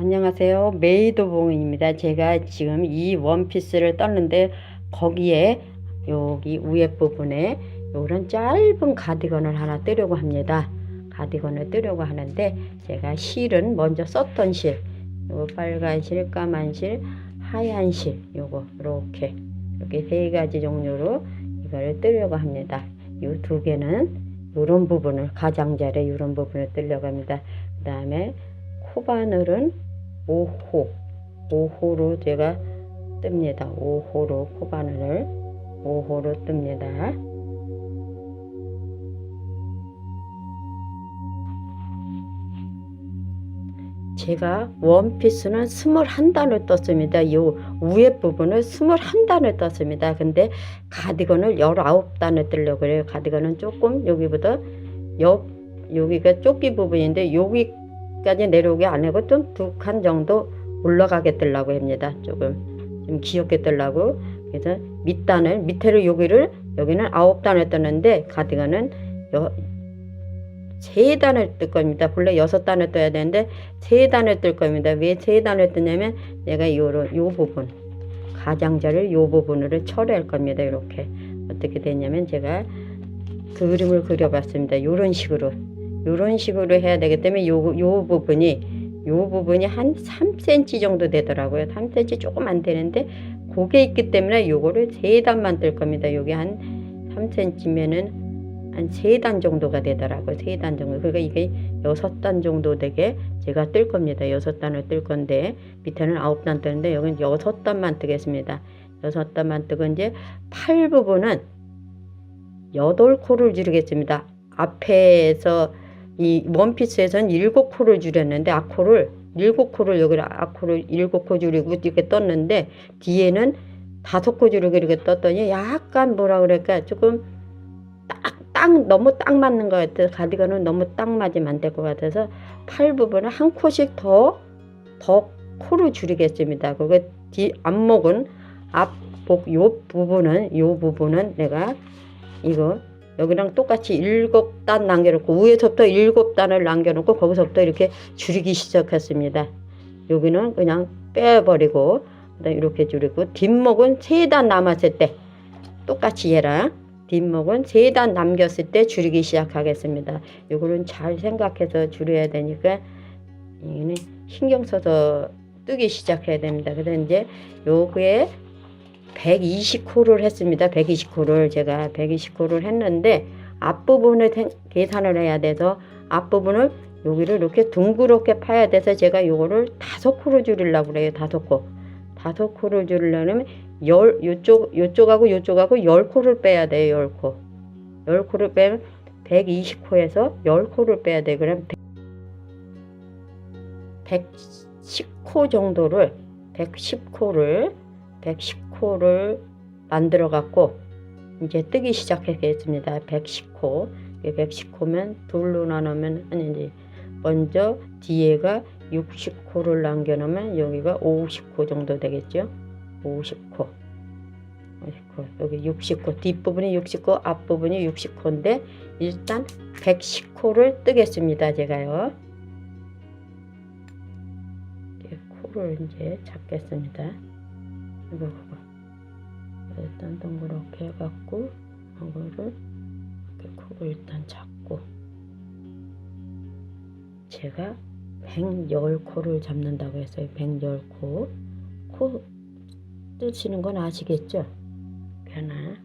안녕하세요. 메이드봉입니다. 제가 지금 이 원피스를 떴는데 거기에 여기 위에 부분에 이런 짧은 가디건을 하나 뜨려고 합니다. 가디건을 뜨려고 하는데 제가 실은 먼저 썼던 실, 요 빨간 실, 까만 실, 하얀 실, 요거 이렇게 이렇게 세 가지 종류로 이거를 뜨려고 합니다. 이두 개는 이런 부분을 가장자리 이런 부분을 뜨려고 합니다. 그 다음에 코바늘은 5호 5호로 제가 뜹니다 5호로 코바늘을 5호로 뜹니다 제가 원피스는 21단을 떴습니다. 요 위에 부분을 21단을 떴습니다. 근데 가디건을 19단을 뜨려고 그래요. 가디건은 조금 여기보다 옆 여기가 조끼 부분인데 여기 까지 내려오게 안 하고 좀 두 칸 정도 올라가게 뜨려고 합니다. 조금 좀 귀엽게 뜨려고 그래서 밑단을 밑에를 여기를 여기는 아홉 단을 떴는데 가디건은 여, 세 단을 뜰 겁니다. 본래 여섯 단을 떠야 되는데 세 단을 뜰 겁니다. 왜 세 단을 뜨냐면 내가 요런 요 부분 가장자를 요 부분으로 처리할 겁니다. 이렇게 어떻게 되냐면 제가 그림을 그려봤습니다. 요런 식으로 요런 식으로 해야 되기 때문에 요, 요 부분이 요 부분이 한 3cm 정도 되더라고요. 3cm 조금 안 되는데 그게 있기 때문에 요거를 세 단만 뜰 겁니다. 요게 한 3cm면은 한 세 단 정도가 되더라고요. 세 단 정도. 그러니까 이게 여섯 단 정도 되게 제가 뜰 겁니다. 여섯 단을 뜰 건데 밑에는 아홉 단 뜨는데 여기는 여섯 단만 뜨겠습니다. 여섯 단만 뜨고 이제 팔 부분은 여덟 코를 줄이겠습니다. 앞에서 이 원피스에서는 일곱 코를 줄였는데 앞코를 일곱 코를 여기 앞코를 일곱 코 줄이고 이렇게 떴는데 뒤에는 다섯 코 줄이고 이렇게 떴더니 약간 뭐라 그럴까 조금 딱, 딱 너무 딱 맞는 것 같아서 가디건은 너무 딱 맞으면 안 될 것 같아서 팔 부분은 한 코씩 더 더 코를 줄이겠습니다. 그거 뒤 앞목은 앞복 요 부분은 요 부분은 내가 이거 여기랑 똑같이 일곱 단 남겨놓고 위에서부터 일곱 단을 남겨놓고 거기서부터 이렇게 줄이기 시작했습니다. 여기는 그냥 빼버리고 이렇게 줄이고 뒷목은 세 단 남았을 때 똑같이 얘랑 뒷목은 세 단 남겼을 때 줄이기 시작하겠습니다. 요거는 잘 생각해서 줄여야 되니까 이거는 신경 써서 뜨기 시작해야 됩니다. 그래서 이제 요거에 120호를 했습니다. 120호를 제가 120호를 했는데 앞부분을 계산을 해야 돼서 앞부분을 여기를 이렇게 둥그렇게 파야 돼서 제가 요거를 다섯 코를 줄이려고 그래요. 다섯 코. 다섯 코를 줄이려면 열 요쪽 요쪽하고 요쪽하고 열 코를 빼야 돼요. 열 코. 열 코를 빼면 120코에서 열 코를 빼야 돼. 그럼 110코 정도를 110코를 110 코를 만들어 갖고 이제 뜨기 시작하겠습니다. 110코. 110코면 둘로 나누면 아니 이제 먼저 뒤에가 60코를 남겨 놓으면 여기가 50코 정도 되겠죠. 50코. 50코. 여기 60코. 뒷부분이 60코, 앞부분이 60코인데 일단 110코를 뜨겠습니다. 제가요. 코를 이제 잡겠습니다. 이거 일단 동그랗게 해갖고 이거를 이렇게 코를 일단 잡고 제가 110코를 잡는다고 했어요. 110코 코 뜨시는 건 아시겠죠? 하나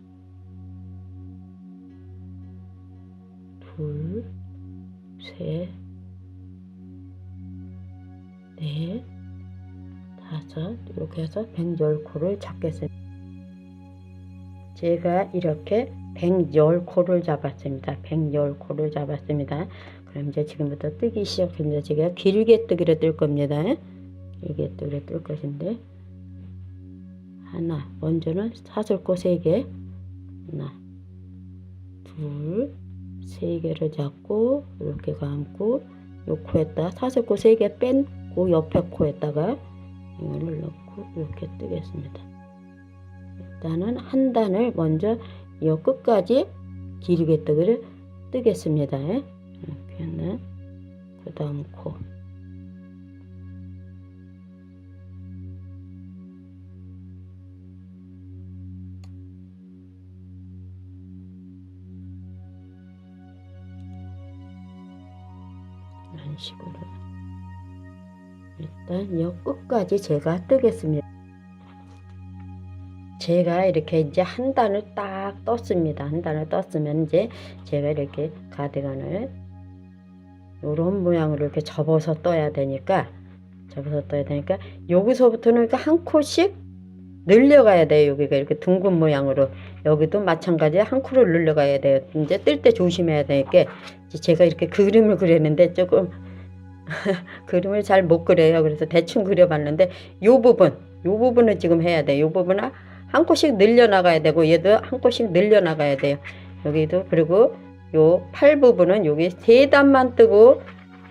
둘 셋 넷 다섯 이렇게 해서 110코를 잡겠습니다. 제가 이렇게 110코를 잡았습니다. 110코를 잡았습니다. 그럼 이제 지금부터 뜨기 시작합니다. 제가 길게 뜨기로 뜰 겁니다. 길게 뜨기로 뜰 것인데 하나 먼저는 사슬코 3개 하나 둘세 개를 잡고 이렇게 감고 요 코에다 사슬코 3개 뺀 그 옆에 코에다가 이거를 넣고 이렇게 뜨겠습니다. 일단은 한 단을 먼저 요 끝까지 기르게 뜨기를 뜨겠습니다. 이렇게 는 그 다음 코 이런 식으로 일단 요 끝까지 제가 뜨겠습니다. 제가 이렇게 이제 한 단을 딱 떴습니다. 한 단을 떴으면 이제 제가 이렇게 가디건을 이런 모양으로 이렇게 접어서 떠야 되니까 접어서 떠야 되니까 여기서부터는 이렇게 한 코씩 늘려가야 돼요. 여기가 이렇게 둥근 모양으로 여기도 마찬가지 한 코를 늘려가야 돼요. 이제 뜰 때 조심해야 되니까 제가 이렇게 그림을 그렸는데 조금 그림을 잘 못 그려요. 그래서 대충 그려봤는데 요 부분 요 부분을 지금 해야 돼요. 요 부분은 한 코씩 늘려나가야 되고 얘도 한 코씩 늘려나가야 돼요. 여기도 그리고 요 팔 부분은 여기 세 단만 뜨고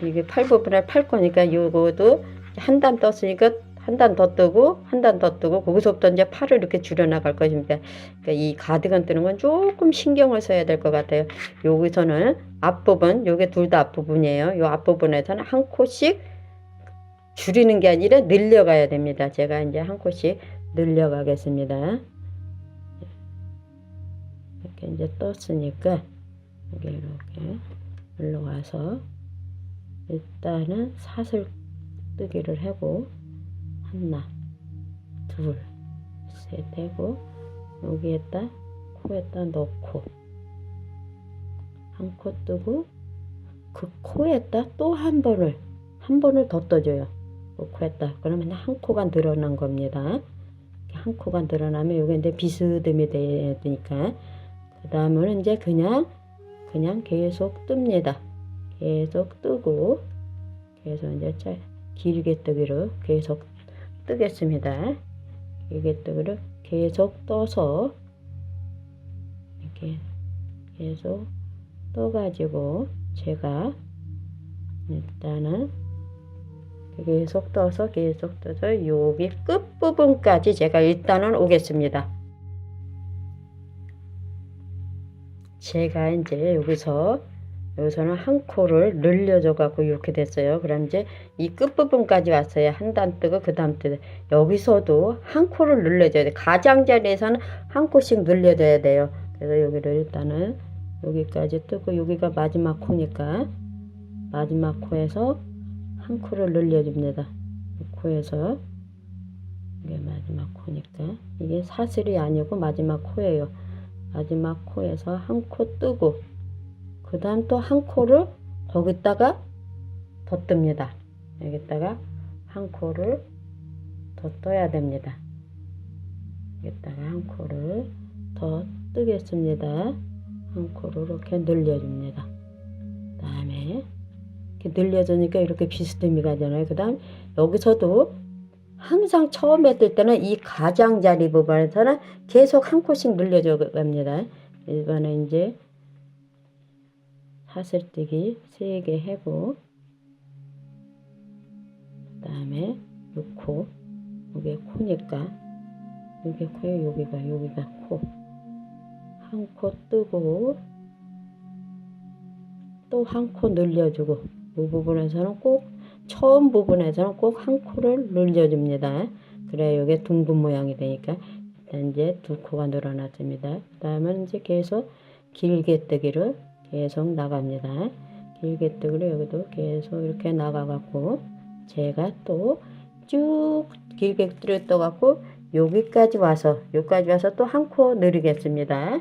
이게 팔 부분을 팔 거니까 요거도 한 단 떴으니까 한 단 더 뜨고 한 단 더 뜨고 거기서부터 이제 팔을 이렇게 줄여 나갈 것입니다. 그러니까 이 가디건 뜨는 건 조금 신경을 써야 될 것 같아요. 여기서는 앞부분 요게 둘 다 앞부분이에요. 요 앞부분에서는 한 코씩 줄이는 게 아니라 늘려가야 됩니다. 제가 이제 한 코씩 늘려가겠습니다. 이렇게 이제 떴으니까 이게 이렇게 올라와서 일단은 사슬 뜨기를 하고 하나 둘 셋 하고 여기에다 코에다 넣고 한 코 뜨고 그 코에다 또 한 번을 한 번을 더 떠줘요. 그 코에다 그러면 한 코가 늘어난 겁니다. 한 코가 늘어나면 여기 이제 비스듬히 돼야 되니까 그 다음은 이제 그냥 그냥 계속 뜹니다. 계속 뜨고 계속 이제 짧 길게 뜨기로 계속 뜨겠습니다. 길게 뜨기로 계속 떠서 이렇게 계속 떠가지고 제가 일단은 계속 떠서 계속 떠서 여기 끝부분까지 제가 일단은 오겠습니다. 제가 이제 여기서 여기서는 한 코를 늘려줘 갖고 이렇게 됐어요. 그럼 이제 이 끝부분까지 왔어요. 한 단 뜨고 그 다음 뜨고 여기서도 한 코를 늘려줘야 돼. 가장자리에서는 한 코씩 늘려줘야 돼요. 그래서 여기를 일단은 여기까지 뜨고 여기가 마지막 코니까 마지막 코에서 한 코를 늘려줍니다. 이 코에서 이게 마지막 코니까 이게 사슬이 아니고 마지막 코예요. 마지막 코에서 한 코 뜨고 그 다음 또 한 코를 거기다가 더 뜹니다. 여기다가 한 코를 더 떠야 됩니다. 여기다가 한 코를 더 뜨겠습니다. 한 코를 이렇게 늘려줍니다. 그 다음에 이렇게 늘려주니까 이렇게 비스듬히 가잖아요. 그 다음 여기서도 항상 처음에 뜰 때는 이 가장자리 부분에서는 계속 한 코씩 늘려줘 갑니다. 이번에 이제 사슬뜨기 3개 하고 그 다음에 요 코, 이게 코니까 여기 코에 여기가 여기가 코. 한 코 뜨고 또 한 코 늘려주고 이 부분에서는 꼭 처음 부분에서는 꼭 한 코를 늘려줍니다. 그래야 이게 둥근 모양이 되니까 일단 이제 두 코가 늘어났습니다. 그 다음은 이제 계속 길게 뜨기로 계속 나갑니다. 길게 뜨기로 여기도 계속 이렇게 나가갖고 제가 또 쭉 길게 뜨려 떠갖고 여기까지 와서 여기까지 와서 또 한 코 늘리겠습니다.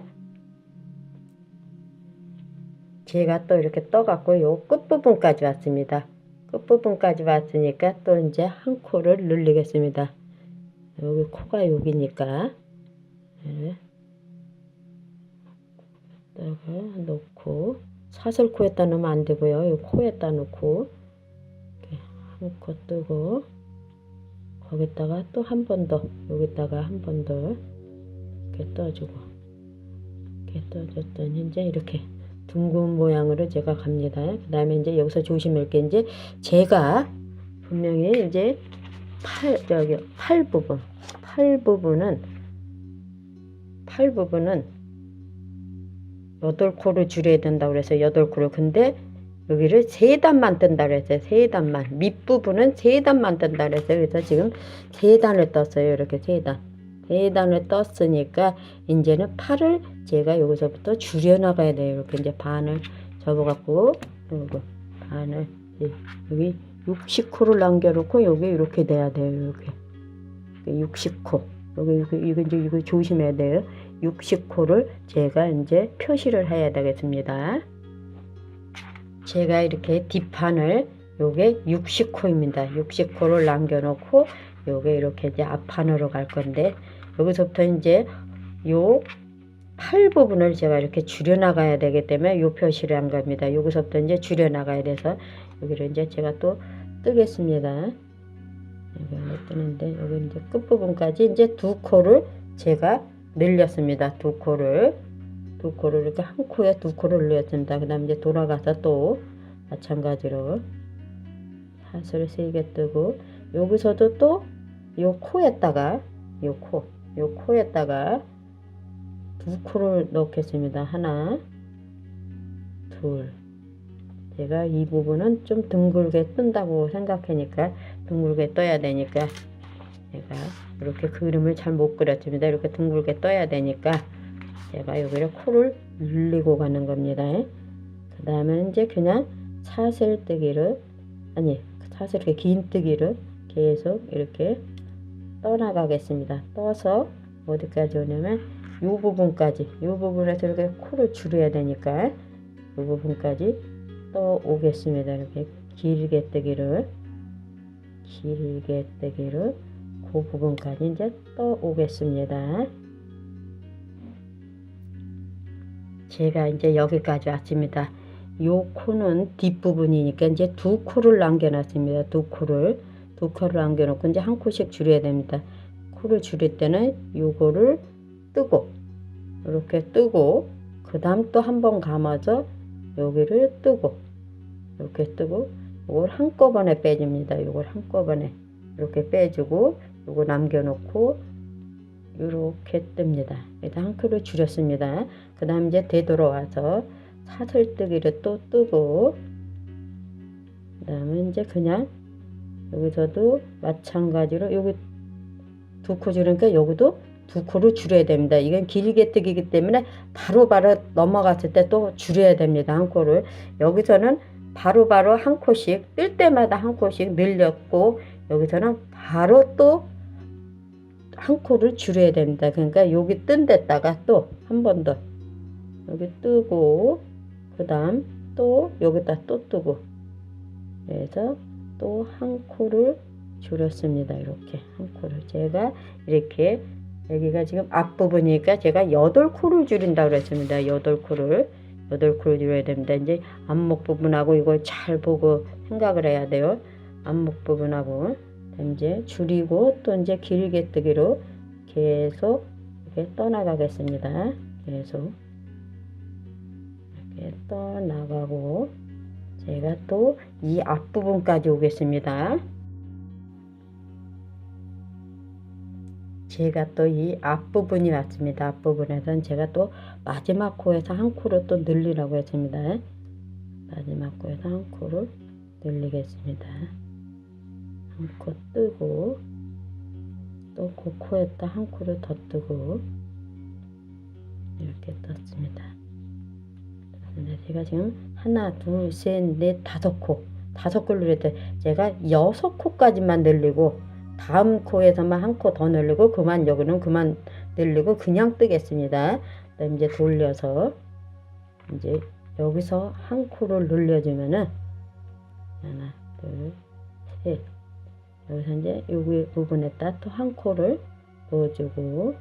제가 또 이렇게 떠갖고 요 끝부분까지 왔습니다. 끝부분까지 왔으니까 또 이제 한 코를 늘리겠습니다. 여기 코가 여기니까 네. 여기다가 놓고 사슬코에다 넣으면 안 되고요. 이 코에다 놓고 한 코 뜨고 거기다가 또 한 번 더 여기다가 한 번 더 이렇게 떠주고 이렇게 떠줬더니 이제 이렇게 둥근 모양으로 제가 갑니다. 그 다음에 이제 여기서 조심할 게 이제 제가 분명히 이제 팔, 여기 팔 부분, 팔 부분은, 팔 부분은 여덟 코를 줄여야 된다고 그래서 여덟 코를. 근데 여기를 세 단만 뜬다 그랬어요. 세 단만. 밑부분은 세 단만 뜬다 그랬어요. 그래서 지금 세 단을 떴어요. 이렇게 세 단. 세 단을 떴으니까 이제는 팔을 제가 여기서부터 줄여 나가야 돼요. 이렇게 이제 반을 접어갖고 그리고 반을 예, 여기 60코를 남겨놓고 여기 이렇게 돼야 돼요. 여기 60코. 여기 이거, 이거 이제 이거 조심해야 돼요. 60코를 제가 이제 표시를 해야 되겠습니다. 제가 이렇게 뒷판을 요게 60코입니다. 60코를 남겨놓고 요게 이렇게 이제 앞판으로 갈 건데 여기서부터 이제 요 팔 부분을 제가 이렇게 줄여 나가야 되기 때문에 요 표시를 한 겁니다. 여기서부터 이제 줄여 나가야 돼서 여기를 이제 제가 또 뜨겠습니다. 여기 뜨는데 여기 이제 끝부분까지 이제 두 코를 제가 늘렸습니다. 두 코를 두 코를 이렇게 한 코에 두 코를 늘렸습니다. 그 다음 이제 돌아가서 또 마찬가지로 사슬을 세게 뜨고 여기서도 또 요 코에다가 요 코, 요 코에다가 두 코를 넣겠습니다. 하나, 둘. 제가 이 부분은 좀 둥글게 뜬다고 생각하니까 둥글게 떠야 되니까 제가 이렇게 그림을 잘 못 그렸습니다. 이렇게 둥글게 떠야 되니까 제가 여기를 코를 늘리고 가는 겁니다. 그 다음에 이제 그냥 사슬뜨기를 아니 사슬 이렇게 긴 뜨기를 계속 이렇게 떠나가겠습니다. 떠서 어디까지 오냐면 이 부분까지 이 부분에서 이렇게 코를 줄여야 되니까 이 부분까지 떠 오겠습니다. 이렇게 길게 뜨기를 길게 뜨기를 그 부분까지 이제 떠 오겠습니다. 제가 이제 여기까지 왔습니다. 요 코는 뒷부분이니까 이제 두 코를 남겨놨습니다. 두 코를 두 코를 남겨놓고 이제 한 코씩 줄여야 됩니다. 코를 줄일 때는 요거를 뜨고 이렇게 뜨고 그 다음 또 한 번 감아서 여기를 뜨고 이렇게 뜨고 이걸 한꺼번에 빼줍니다. 이걸 한꺼번에 이렇게 빼주고 이거 남겨놓고 이렇게 뜹니다. 일단 한 큐를 줄였습니다. 그 다음 이제 되돌아와서 사슬뜨기를 또 뜨고 그 다음에 이제 그냥 여기서도 마찬가지로 여기 두코 줄으니까 여기도 두 코를 줄여야 됩니다. 이건 길게 뜨기기 때문에 바로 바로 넘어갔을 때 또 줄여야 됩니다. 한 코를 여기서는 바로 바로 한 코씩 뜰 때마다 한 코씩 늘렸고 여기서는 바로 또 한 코를 줄여야 됩니다. 그러니까 여기 뜬 데다가 또 한 번 더 여기 뜨고 그 다음 또 여기다 또 뜨고 그래서 또 한 코를 줄였습니다. 이렇게 한 코를 제가 이렇게 여기가 지금 앞부분이니까 제가 여덟 코를 줄인다고 그랬습니다. 여덟 코를 여덟 코를 줄여야 됩니다. 이제 앞목 부분하고 이걸 잘 보고 생각을 해야 돼요. 앞목 부분하고 이제 줄이고 또 이제 길게 뜨기로 계속 이렇게 떠나가겠습니다. 계속 이렇게 떠나가고 제가 또 이 앞부분까지 오겠습니다. 제가 또 이 앞부분이 왔습니다. 앞부분에서는 제가 또 마지막 코에서 한 코를 또 늘리라고 했습니다. 마지막 코에서 한 코를 늘리겠습니다. 한 코 뜨고 또 그 코에다 한 코를 더 뜨고 이렇게 떴습니다. 근데 제가 지금 하나, 둘, 셋, 넷, 다섯 코 다섯 코를 늘릴 제가 여섯 코까지만 늘리고 다음 코에서만 한 코 더 늘리고 그만 여기는 그만 늘리고 그냥 뜨겠습니다. 그다음 이제 돌려서 이제 여기서 한 코를 늘려주면은 하나, 둘, 셋. 여기서 이제 여기 부분에다 또 한 코를 넣어주고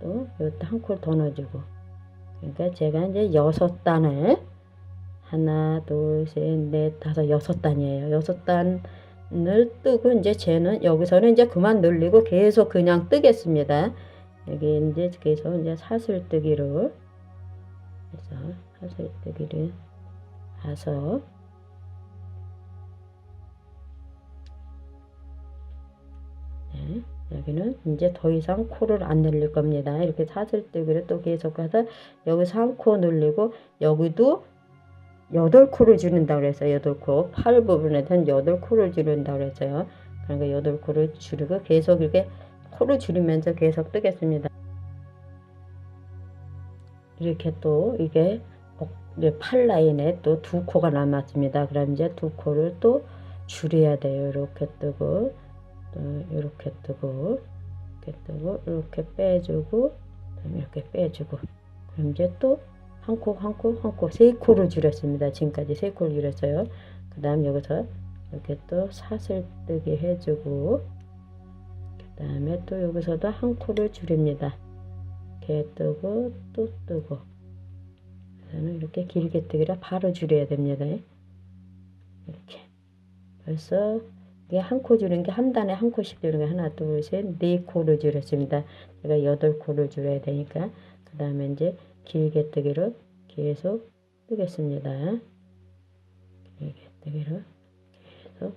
또 여기다 한 코를 더 넣어주고 그러니까 제가 이제 여섯 단을 하나, 둘, 셋, 넷, 다섯, 여섯 단이에요. 여섯 단을 뜨고 이제 쟤는 여기서는 이제 그만 늘리고 계속 그냥 뜨겠습니다. 여기 이제 계속 이제 사슬뜨기로 해서 사슬뜨기를 해서 여기는 이제 더 이상 코를 안 늘릴 겁니다. 이렇게 사슬뜨기를 또 계속해서 여기서 한 코 늘리고 여기도 여덟 코를 줄인다고 그랬어요. 여덟 코. 팔 부분에선 여덟 코를 줄인다고 그랬어요. 그러니까 여덟 코를 줄이고 계속 이렇게 코를 줄이면서 계속 뜨겠습니다. 이렇게 또 이게 팔 라인에 또 두 코가 남았습니다. 그럼 이제 두 코를 또 줄여야 돼요. 이렇게 뜨고 또 이렇게 뜨고 이렇게 뜨고 이렇게 빼주고 이렇게 빼주고 그럼 이제 또 한 코 한 코 한 코 세 코를 줄였습니다. 지금까지 세 코를 줄였어요. 그 다음 여기서 이렇게 또 사슬 뜨게 해주고 그 다음에 또 여기서도 한 코를 줄입니다. 이렇게 뜨고 또 뜨고 저는 이렇게 길게 뜨기라 바로 줄여야 됩니다. 이렇게 벌써 이게 한코 줄인 게한 단에 한 코씩 줄인 게 하나 둘 셋 네 코를 줄였습니다. 제가 여덟 코를 줄여야 되니까 그 다음에 이제 길게 뜨기로 계속 뜨겠습니다. 길게 뜨기로 계속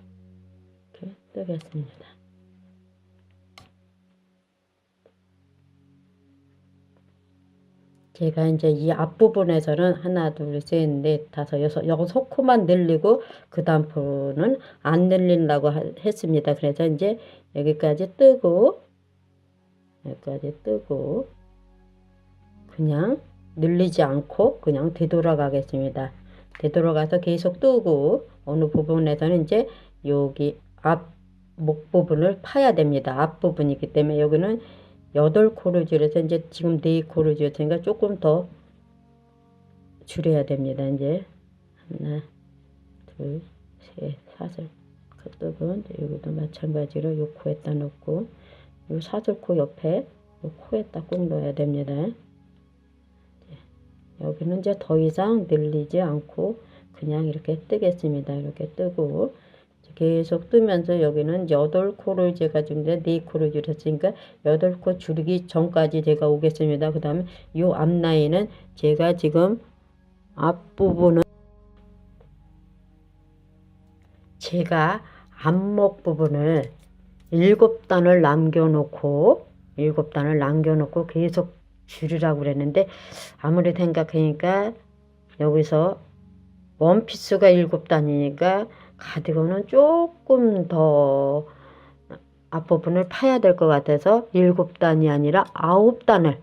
이렇게 뜨겠습니다. 제가 이제 이 앞부분에서는 하나, 둘, 셋, 넷, 다섯, 여섯, 여섯 코만 늘리고 그 다음 코는 안 늘린다고 하- 했습니다. 그래서 이제 여기까지 뜨고 여기까지 뜨고 그냥 늘리지 않고 그냥 되돌아가겠습니다. 되돌아가서 계속 뜨고 어느 부분에서는 이제 여기 앞 목 부분을 파야 됩니다. 앞 부분이기 때문에 여기는 여덟 코를 줄여서 이제 지금 네 코를 줄였으니까 조금 더 줄여야 됩니다. 이제 하나, 둘, 셋, 사슬 그 이제 여기도 마찬가지로 요 코에다 넣고 요 사슬코 옆에 요 코에다 꼭 넣어야 됩니다. 이제 여기는 이제 더 이상 늘리지 않고 그냥 이렇게 뜨겠습니다. 이렇게 뜨고 계속 뜨면서 여기는 여덟 코를 제가 준데 네 코를 줄였으니까 여덟 코 줄이기 전까지 제가 오겠습니다. 그 다음에 요 앞라인은 제가 지금 앞부분은 제가 앞목 부분을 일곱 단을 남겨놓고 일곱 단을 남겨놓고 계속 줄이라고 그랬는데 아무리 생각하니까 여기서 원피스가 일곱 단이니까 가디건은 조금 더 앞부분을 파야 될 것 같아서 일곱 단이 아니라 아홉 단을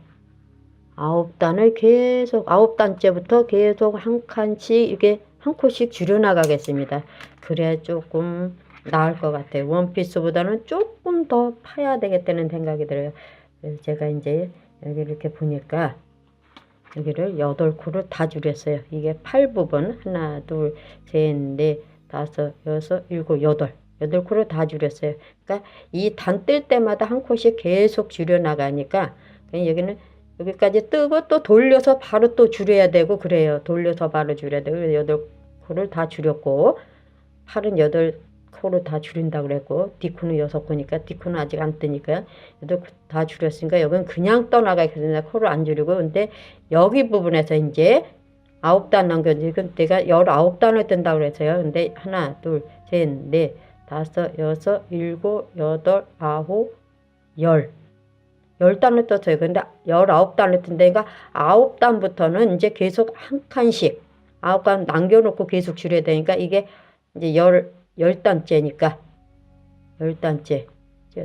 아홉 단을 계속 아홉 단째부터 계속 한 칸씩 이렇게 한 코씩 줄여 나가겠습니다. 그래야 조금 나을 것 같아요. 원피스보다는 조금 더 파야 되겠다는 생각이 들어요. 그래서 제가 이제 여기 이렇게 보니까 여기를 여덟 코를 다 줄였어요. 이게 팔 부분 하나 둘셋넷 다섯 여섯 일곱 여덟 여덟 코를 다 줄였어요. 그러니까 이 단 뜰 때마다 한 코씩 계속 줄여 나가니까 그냥 여기는 여기까지 뜨고 또 돌려서 바로 또 줄여야 되고 그래요. 돌려서 바로 줄여야 되고 여덟 코를 다 줄였고 팔은 여덟 코를 다 줄인다 그랬고 디코는 여섯 코니까 디코는 아직 안 뜨니까 여덟 코 다 줄였으니까 여기는 그냥 떠나가겠습니다. 코를 안 줄이고 근데 여기 부분에서 이제 아홉 단 남겼지. 그 내가 열아홉 단을 뜬다고 그랬어요. 근데 하나, 둘, 셋, 넷, 다섯, 여섯, 일곱, 여덟, 아홉, 열. 열 단을 떴어요. 근데 열아홉 단을 뜬다니까 아홉 단부터는 이제 계속 한 칸씩 아홉 칸 남겨놓고 계속 줄여야 되니까 이게 이제 열, 열 단째니까 열 단째.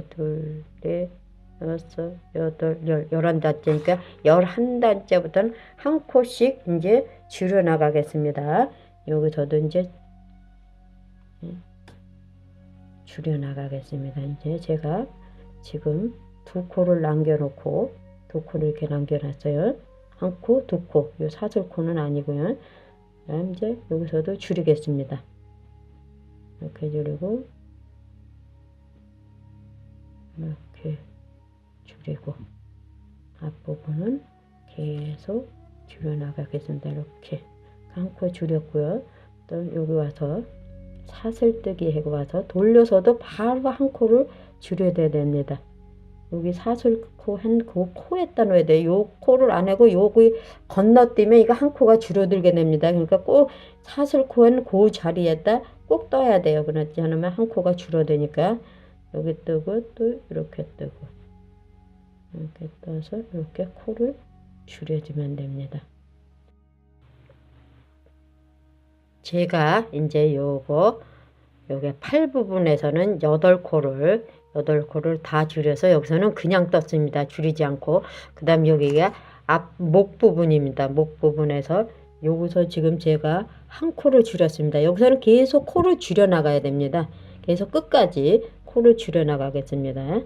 둘, 넷, 여섯, 여덟, 열, 열한 단째니까 열한 단째부터는 한 코씩 이제 줄여 나가겠습니다. 여기서도 이제 줄여 나가겠습니다. 이제 제가 지금 두 코를 남겨놓고 두 코를 이렇게 남겨놨어요. 한 코, 두 코. 요 사슬 코는 아니고요. 그다음 이제 여기서도 줄이겠습니다. 이렇게 줄이고 이렇게 줄이고 앞부분은 계속 줄여 나가겠습니다. 이렇게 한코 줄였고요. 또 여기 와서 사슬뜨기 하고 와서 돌려서도 바로 한 코를 줄여야 됩니다. 여기 사슬코 한그 코에다 넣어야 돼요. 요 코를 안 하고 여기 건너뛰면 이거 한 코가 줄어들게 됩니다. 그러니까 꼭 사슬코는 그 자리에다 꼭 떠야 돼요. 그렇지 않으면 한 코가 줄어드니까 여기 뜨고 또 이렇게 뜨고 이렇게 떠서 이렇게 코를 줄여주면 됩니다. 제가 이제 요거 요게 팔 부분에서는 여덟 코를 여덟 코를 다 줄여서 여기서는 그냥 떴습니다. 줄이지 않고 그 다음 여기가 앞 목 부분입니다. 목 부분에서 여기서 지금 제가 한 코를 줄였습니다. 여기서는 계속 코를 줄여 나가야 됩니다. 계속 끝까지 코를 줄여 나가겠습니다.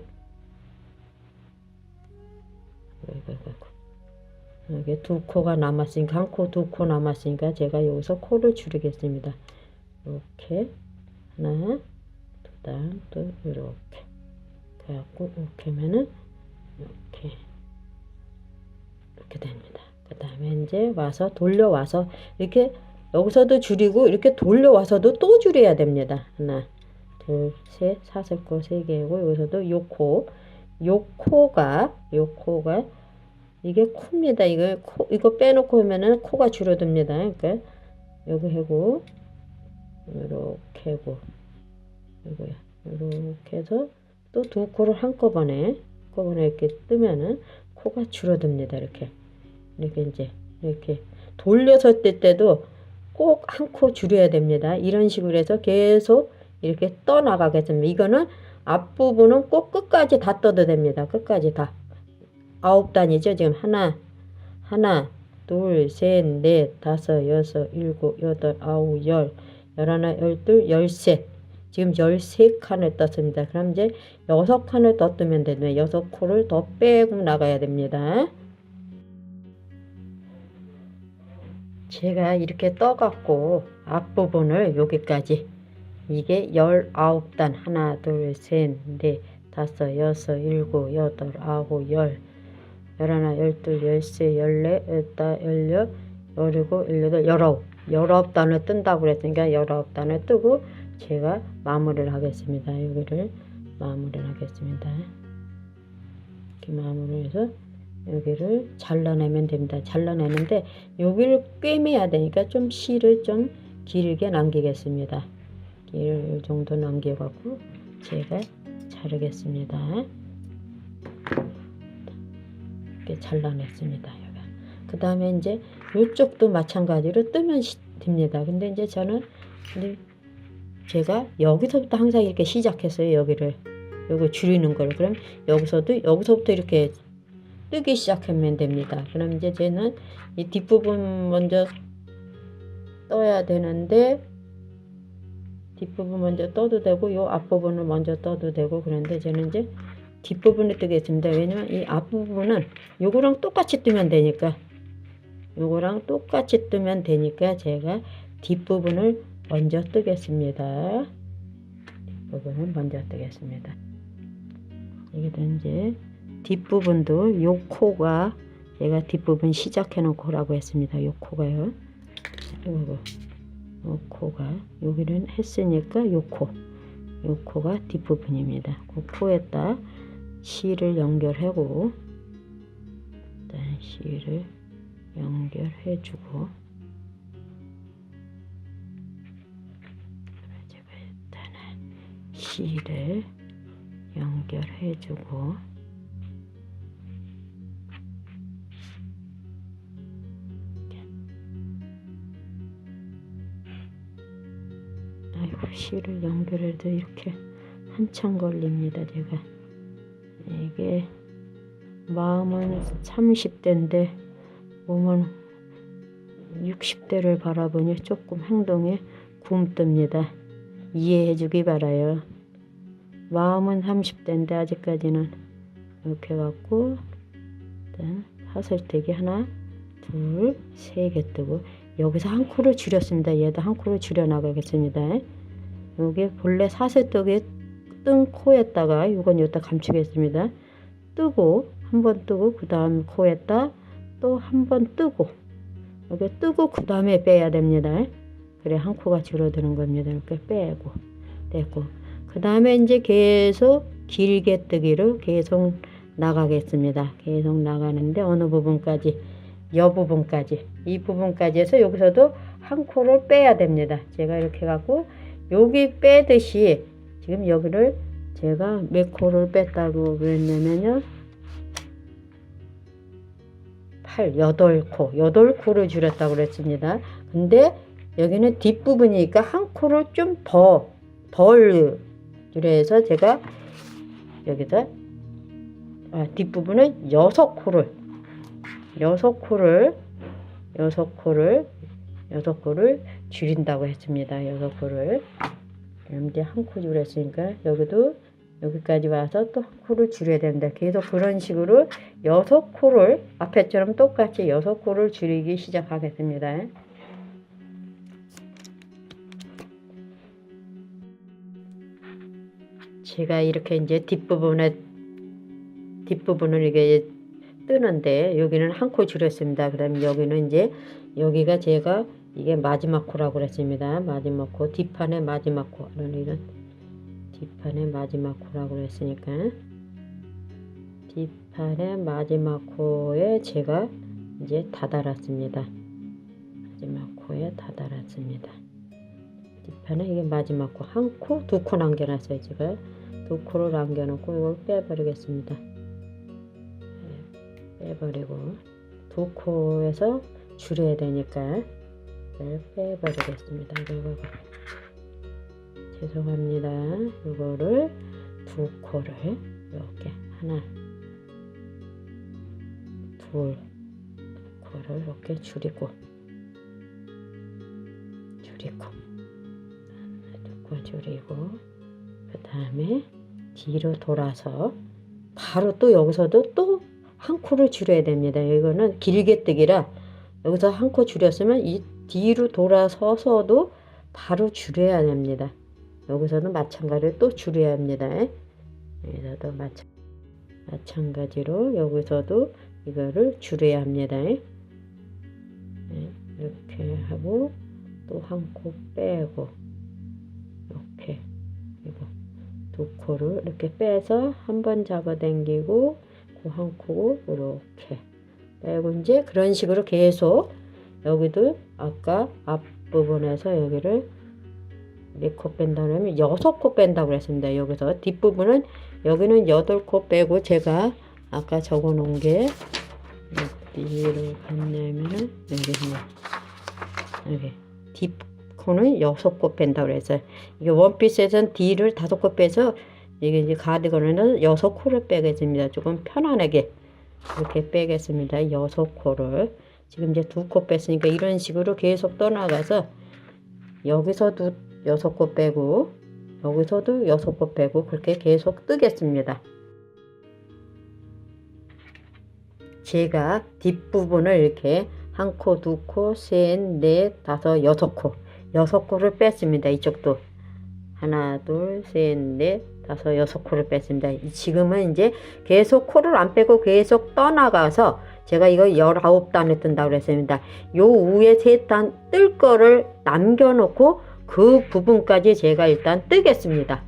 여기 두 코가 남았으니까 한 코, 두 코 남았으니까 제가 여기서 코를 줄이겠습니다. 이렇게 하나, 두단, 또 이렇게 그래갖고 이렇게 하면은 이렇게 이렇게 됩니다. 그 다음에 이제 와서 돌려와서 이렇게 여기서도 줄이고 이렇게 돌려와서도 또 줄여야 됩니다. 하나, 둘, 셋, 사슬 코 세 개고 여기서도 요 코, 요 코가 요 코가 이게 코입니다. 이거 코 이거 빼놓고 하면은 코가 줄어듭니다. 그러니까 여기 하고 이렇게 하고 이거야 이렇게 해서 또 두 코를 한꺼번에 한꺼번에 이렇게 뜨면은 코가 줄어듭니다. 이렇게 이렇게 이제 이렇게 돌려서 뜰 때도 꼭 한 코 줄여야 됩니다. 이런 식으로 해서 계속 이렇게 떠 나가겠습니다. 이거는 앞부분은 꼭 끝까지 다 떠도 됩니다. 끝까지 다. 아홉 단이죠. 지금 하나, 하나, 둘, 셋, 넷, 다섯, 여섯, 일곱, 여덟, 아홉, 열, 열하나, 열둘, 열셋. 지금 열세 칸을 떴습니다. 그럼 이제 여섯 칸을 더 뜨면 되네. 여섯 코를 더 빼고 나가야 됩니다. 제가 이렇게 떠갖고 앞부분을 여기까지 이게 열아홉 단 하나 둘 셋 넷 다섯 여섯 일곱 여덟 아홉 열 열하나 열둘 열세 열네 열다 열여 열일곱 열여덟 열아홉 열아홉 단을 뜬다고 그랬으니까 열아홉 단을 뜨고 제가 마무리를 하겠습니다. 여기를 마무리를 하겠습니다. 이렇게 마무리 해서 여기를 잘라내면 됩니다. 잘라내는데 여기를 꿰매야 되니까 좀 실을 좀 길게 남기겠습니다. 길을 이 정도 남겨갖고 제가 자르겠습니다. 이렇게 잘라냈습니다. 그 다음에 이제 이쪽도 마찬가지로 뜨면 시- 됩니다. 근데 이제 저는 제가 여기서부터 항상 이렇게 시작했어요. 여기를 여기 줄이는 걸. 그럼 여기서도 여기서부터 이렇게 뜨기 시작하면 됩니다. 그럼 이제 쟤는 이 뒷부분 먼저 떠야 되는데 뒷부분 먼저 떠도 되고 요 앞부분을 먼저 떠도 되고 그런데 저는 이제 뒷부분을 뜨겠습니다. 왜냐면 이 앞부분은 요거랑 똑같이 뜨면 되니까 요거랑 똑같이 뜨면 되니까 제가 뒷부분을 먼저 뜨겠습니다. 뒷부분을 먼저 뜨겠습니다. 이게 이제 뒷부분도 요 코가 제가 뒷부분 시작해 놓은 코라고 했습니다. 요 코가요. 요거 요 코가 여기는 했으니까 요 코. 요 코가 뒷부분입니다. 그 코에다 실을 연결하고 일단 실을 연결해 주고 제가 일단은 실을 연결해 주고 실을 연결해도 이렇게 한참 걸립니다 제가 이게 마음은 30대인데 몸은 60대를 바라보니 조금 행동에 굼뜹니다 이해해 주기 바라요 마음은 30대인데 아직까지는 이렇게 갖고 일단 사슬뜨기 하나 둘 세 개 뜨고 여기서 한 코를 줄였습니다. 얘도 한 코를 줄여 나가겠습니다. 여기 본래 사슬뜨기 뜬 코에다가 이건 여기다 감추겠습니다. 뜨고 한 번 뜨고 그 다음 코에다 또 한 번 뜨고 여기 뜨고 그 다음에 빼야 됩니다. 그래 한 코가 줄어드는 겁니다. 이렇게 빼고 떼고 그 다음에 이제 계속 길게 뜨기로 계속 나가겠습니다. 계속 나가는데 어느 부분까지 여 부분까지 이 부분까지 해서 여기서도 한 코를 빼야 됩니다. 제가 이렇게 갖고 여기 빼듯이 지금 여기를 제가 몇 코를 뺐다고 그랬냐면요. 8, 8코, 8코를 줄였다고 그랬습니다. 근데 여기는 뒷부분이니까 한 코를 좀 더, 덜 줄여서 제가 여기다 아, 뒷부분은 6코를 여섯 코를 여섯 코를 여섯 코를 줄인다고 했습니다. 여섯 코를 그럼 이제 한 코 줄였으니까 여기도 여기까지 와서 또 한 코를 줄여야 됩니다. 계속 그런 식으로 여섯 코를 앞에처럼 똑같이 여섯 코를 줄이기 시작하겠습니다. 제가 이렇게 이제 뒷부분에 뒷부분을 이게 뜨는데 여기는 한 코 줄였습니다. 그다음에 여기는 이제 여기가 제가 이게 마지막 코라고 그랬습니다. 마지막 코 뒷판의 마지막 코는 이런 뒷판의 마지막 코라고 그랬으니까 뒷판의 마지막 코에 제가 이제 다 달았습니다. 마지막 코에 다 달았습니다. 뒷판에 이게 마지막 코 한 코, 두 코 남겨놨어요. 제가 두 코를 남겨놓고 이걸 빼버리겠습니다. 네, 빼버리고 두 코에서 줄여야 되니까 이걸 빼버리겠습니다. 이거 죄송합니다. 이거를 두 코를 이렇게 하나, 둘, 두 코를 이렇게 줄이고 줄이고 두코 줄이고 그 다음에 뒤로 돌아서 바로 또 여기서도 또 한 코를 줄여야 됩니다. 이거는 길게 뜨기라 여기서 한 코 줄였으면 이 뒤로 돌아서서도 바로 줄여야 됩니다. 여기서는 마찬가지로 또 줄여야 합니다. 여기서도 마찬, 마찬가지로 여기서도 이거를 줄여야 합니다. 네, 이렇게 하고 또 한 코 빼고 이렇게 이거 두 코를 이렇게 빼서 한 번 잡아당기고 그 한 코 이렇게 빼고 이제 그런 식으로 계속 여기도 아까 앞부분에서 여기를 몇코 뺀다면 여섯 코 뺀다고 그랬습니다. 여기서 뒷부분은 여기는 여덟 코 빼고 제가 아까 적어 놓은 게 어디로 갔냐면은 여기 여기 뒷 코는 여섯 코 뺀다고 그랬어요. 이게 원피스에서는 D를 다섯 코 빼서 이게 이제 가디건에는 여섯 코를 빼겠습니다. 조금 편안하게 이렇게 빼겠습니다. 여섯 코를 지금 이제 두 코 뺐으니까 이런 식으로 계속 떠나가서 여기서도 여섯 코 빼고 여기서도 여섯 코 빼고 그렇게 계속 뜨겠습니다. 제가 뒷부분을 이렇게 한 코, 두 코, 셋, 넷, 다섯, 여섯 코 여섯 코를 뺐습니다. 이쪽도 하나, 둘, 셋, 넷, 다섯, 여섯 코를 뺐습니다. 지금은 이제 계속 코를 안 빼고 계속 떠나가서 제가 이거 열아홉 단에 뜬다고 그랬습니다. 요 위에 세 단 뜰 거를 남겨놓고 그 부분까지 제가 일단 뜨겠습니다.